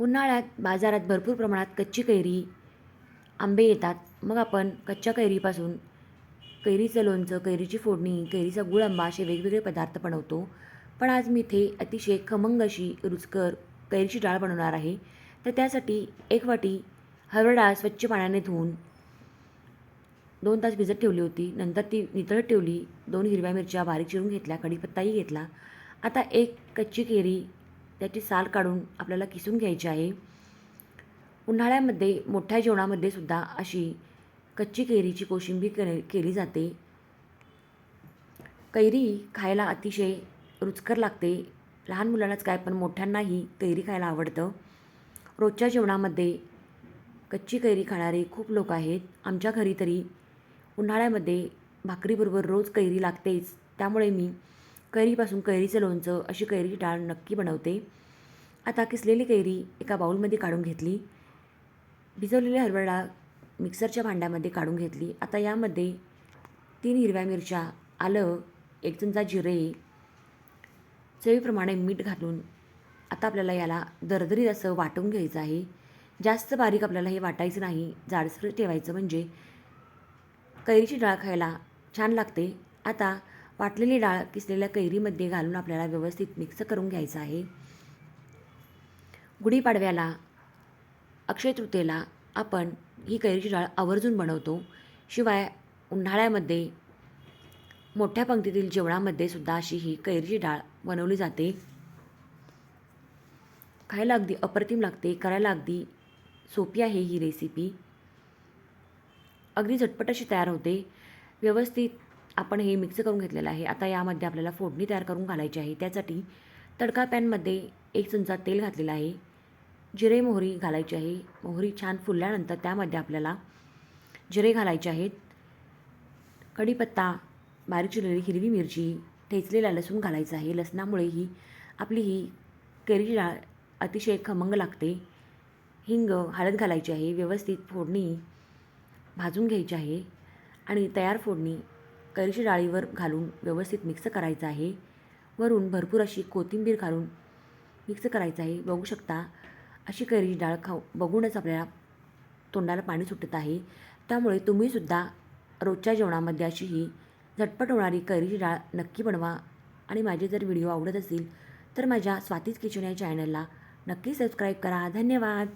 उन्हाळ्यात बाजारात भरपूर प्रमाणात कच्ची कैरी आंबे येतात. मग आपण कच्च्या कैरीपासून कैरीचं लोणचं कैरीची फोडणी कैरीचा गुळ आंबा असे वेगवेगळे पदार्थ बनवतो. पण आज मी इथे अतिशय खमंग अशी रुचकर कैरीची डाळ बनवणार आहे. तर त्यासाठी एक वाटी हरभरा डाळ स्वच्छ पाण्याने धुवून दोन तास भिजत ठेवली होती. नंतर ती नितळत ठेवली. दोन हिरव्या मिरच्या बारीक चिरून घेतल्या कढीपत्ताही घेतला. आता एक कच्ची केरी त्याची साल काढून आपल्याला किसून घ्यायची आहे. उन्हाळ्यामध्ये मोठ्या जेवणामध्ये सुद्धा अशी कच्ची कैरीची कोशिंबीर के केली जाते. कैरी खायला अतिशय रुचकर लागते. लहान मुलांनाच काय पण मोठ्यांनाही कैरी खायला आवडतं. रोजच्या जेवणामध्ये कच्ची कैरी खाणारे खूप लोक आहेत. आमच्या घरी तरी उन्हाळ्यामध्ये भाकरीबरोबर रोज कैरी लागतेच. त्यामुळे मी कैरीपासून कैरीचं लोणचं अशी कैरी डाळ नक्की बनवते. आता किसलेली कैरी एका बाऊलमध्ये काढून घेतली. भिजवलेली हरभरा डाळ मिक्सरच्या भांड्यामध्ये काढून घेतली. आता यामध्ये तीन हिरव्या मिरच्या आलं एक चमचा जिरे चवीप्रमाणे मीठ घालून आता आपल्याला याला दरदरीत असं वाटून घ्यायचं आहे. जास्त बारीक आपल्याला हे वाटायचं नाही. जाडसर ठेवायचं म्हणजे कैरीची डाळ खायला छान लागते. आता वाटलेली डाळ किसलेल्या कैरीमध्ये घालून आपल्याला व्यवस्थित मिक्स करून घ्यायचं आहे. गुढीपाडव्याला अक्षय तृतीयेला आपण ही कैरीची डाळ आवर्जून बनवतो. शिवाय उन्हाळ्यामध्ये मोठ्या पंक्तीतील जेवणामध्ये सुद्धा अशी ही कैरीची डाळ बनवली जाते. खायला अगदी अप्रतिम लागते करायला अगदी सोपी आहे ही रेसिपी अगदी झटपट अशी तयार होते. व्यवस्थित आपण हे मिक्स करून घेतलेलं आहे. आता यामध्ये आपल्याला फोडणी तयार करून घालायची आहे. त्यासाठी तडका पॅनमध्ये एक चमचा तेल घातलेलं आहे. जिरे मोहरी घालायची आहे. मोहरी छान फुलल्यानंतर त्यामध्ये आपल्याला जिरे घालायचे आहेत. कढीपत्ता बारीक चिरलेली हिरवी मिरची ठेचलेला लसूण घालायचं आहे. लसणामुळे ही आपली ही कैरीची डाळ अतिशय खमंग लागते. हिंग हळद घालायची आहे. व्यवस्थित फोडणी भाजून घ्यायची आहे. आणि तयार फोडणी कैरीच्या डाळीवर घालून व्यवस्थित मिक्स करायचं आहे. वरून भरपूर अशी कोथिंबीर घालून मिक्स करायचं आहे. बघू शकता अशी कैरीची डाळ खाऊ बघूनच आपल्याला तोंडाला पाणी सुटत आहे. त्यामुळे तुम्हीसुद्धा रोजच्या जेवणामध्ये अशी ही झटपट होणारी कैरीची डाळ नक्की बनवा. आणि माझे जर व्हिडिओ आवडत असतील तर माझ्या स्वातीच किचन या चॅनलला नक्की सबस्क्राईब करा. धन्यवाद!